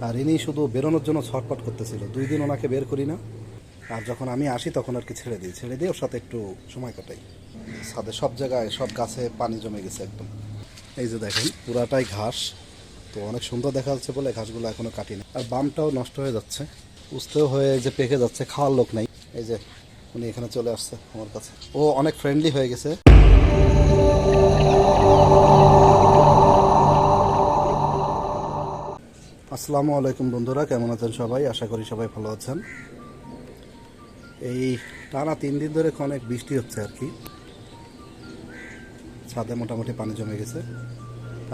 আর ইনি শুধু বেরোনোর জন্য ছটপট করতেছিল। দুই দিন ওনাকে বের করি না। আর যখন আমি আসি, তখন আর কি ছেড়ে দিই। ছেড়ে দিয়ে ওর সাথে একটু সময় কাটাই। ছাদে সব জায়গায়, সব গাছে পানি জমে গেছে একদম। এই যে দেখেন, পুরাটাই ঘাস। তো অনেক সুন্দর দেখা যাচ্ছে বলে ঘাসগুলো এখনও কাটিনি। আর বামটাও নষ্ট হয়ে যাচ্ছে। উস্তেও হয়ে যে পেকে যাচ্ছে, খাওয়ার লোক নাই। এই যে, উনি এখানে চলে আসছে আমার কাছে। ও অনেক ফ্রেন্ডলি হয়ে গেছে। আসসালামু আলাইকুম বন্ধুরা, কেমন আছেন সবাই? আশা করি সবাই ভালো আছেন। এই টানা তিন দিন ধরে অনেক বৃষ্টি হচ্ছে আর কি। ছাদে মোটামুটি পানি জমে গেছে।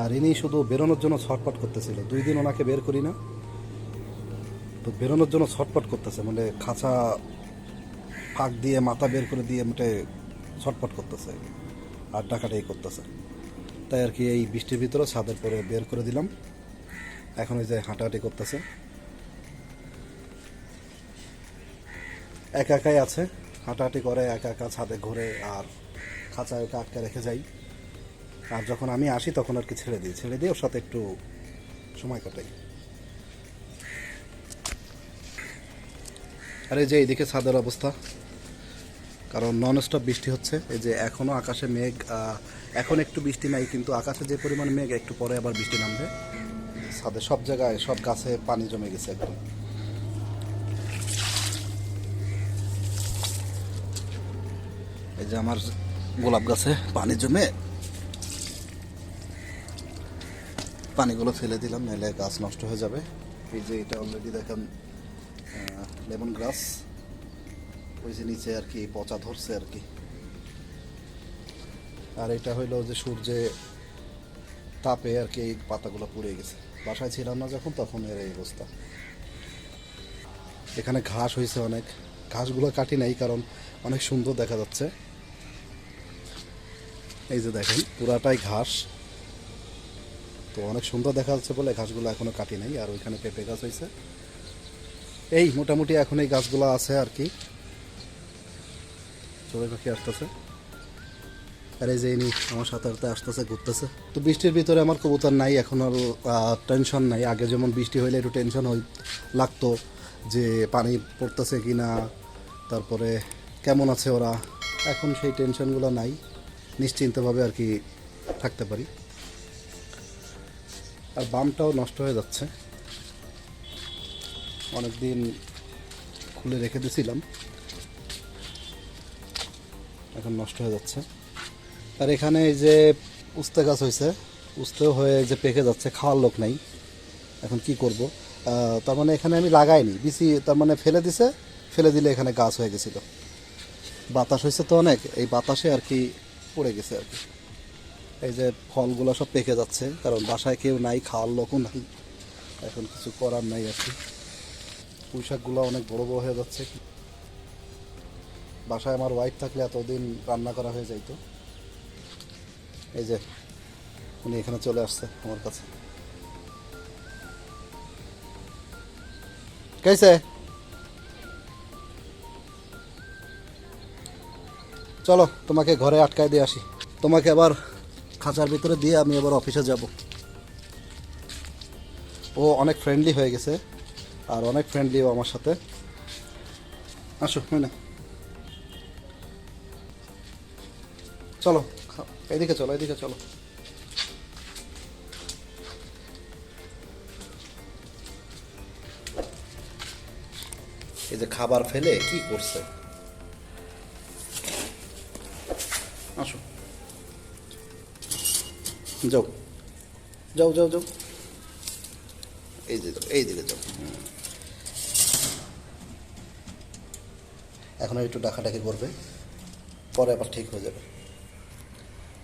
আর ইনি শুধু বেরোনোর জন্য ছটপট করতেছিল। দুই দিন ওনাকে বের করি না। তো বেরোনোর জন্য ছটপট করতেছে মানে খাঁচা ফাঁক দিয়ে, মাথা বের করে দিয়ে মোটে ছটপট করতেছে। আর ডাকাটাই করতেছে। তাই আর কি এই বৃষ্টির ভিতরে ছাদের পরে বের করে দিলাম। এখন ওই যে হাঁটাহাঁটি করতেছে। একা একাই আছে, হাঁটাহাঁটি করে, একা একা ছাদে ঘুরে আর খাঁচায় ওকে আটকে রেখে যাই। আর যখন আমি আসি তখন আর কি ছেড়ে দিই। ছেড়ে দিয়ে ওর সাথে একটু সময় কাটাই। আর এই যে এইদিকে ছাদের অবস্থা, কারণ নন স্টপ বৃষ্টি হচ্ছে। এই যে এখনও আকাশে মেঘ এখন একটু বৃষ্টি নাই, কিন্তু আকাশে যে পরিমাণ মেঘ, একটু পরে আবার বৃষ্টি নামবে। ছাদে, সব জায়গায়, সব গাছে পানি জমে গেছে একদম। এই যে আমার গোলাপ গাছে পানি জমে। পানিগুলো ফেলে দিলাম, নাহলে গাছ নষ্ট হয়ে যাবে। এই যে এটা অলরেডি দেখেন লেমন গ্রাস। ওই যে নিচে আর কি পচা ধরছে আর কি। আর এটা হইল যে সূর্যে তাপে আর কি এই পাতাগুলো পুড়ে গেছে। বাসায় ছিলাম না যখন, তখন এর এই অবস্থা। এখানে ঘাস হয়েছে অনেক। ঘাসগুলো কাটি নাই, কারণ অনেক সুন্দর দেখা যাচ্ছে। এই যে দেখেন, পুরাটাই ঘাস। তো অনেক সুন্দর দেখা যাচ্ছে বলে ঘাসগুলো এখনও কাটি নাই, আর ওইখানে পেঁপে গাছ হয়েছে। এই, মোটামুটি এখন এই গাছগুলো আছে আর কি। চড়ুই পাখি আসতেছে। আর এই যে ইনি আমার সাথে সাথে আসতেছে, ঘুরতেছে। তো বৃষ্টির ভিতরে আমার কবুতর নাই, এখন আর টেনশন নাই। আগে যেমন বৃষ্টি হইলে একটু টেনশন হই, লাগতো যে পানি পড়তেছে কি না তারপরে কেমন আছে ওরা। এখন সেই টেনশনগুলো নাই, নিশ্চিন্তভাবে আর কি থাকতে পারি। আর বামটাও নষ্ট হয়ে যাচ্ছে। অনেকদিন খুলে রেখে দিয়েছিলাম এখন নষ্ট হয়ে যাচ্ছে। আর এখানে এই যে উস্তে গাছ হয়েছে, উস্তেও হয়ে যে পেকে যাচ্ছে, খাওয়ার লোক নাই। এখন কি করব? তার মানে এখানে আমি লাগাইনি। বিসি তার মানে ফেলে দিছে, ফেলে দিলে এখানে গাছ হয়ে গেছিল। বাতাস হয়েছে তো অনেক, এই বাতাসে আর কি পড়ে গেছে আর কি। এই যে ফলগুলো সব পেকে যাচ্ছে, কারণ বাসায় কেউ নাই, খাওয়ার লোকও নাই। এখন কিছু করার নাই আর কি। পুঁই শাকগুলো অনেক বড় বড় হয়ে যাচ্ছে। বাসায় আমার ওয়াইফ থাকলে এতদিন রান্না করা হয়ে যাইতো। এই যে উনি এখানে চলে আসছে আমার কাছে। কেসে? চলো, তোমাকে ঘরে আটকায় দিয়ে আসি। তোমাকে আবার খাঁচার ভিতরে দিয়ে আমি এবার অফিসে যাব। ও অনেক ফ্রেন্ডলি হয়ে গেছে, আর অনেক ফ্রেন্ডলি ও আমার সাথে। আসো না চলো। খা- এদিকে চলো এদিকে চলো। এই যে খাবার ফেলে, কি করছে? আসো। যাও। যাও যাও যাও। এই যে এই দিকে যাও। এখন একটু ডাকাডাকি করবে, পরে আবার ঠিক হয়ে যাবে।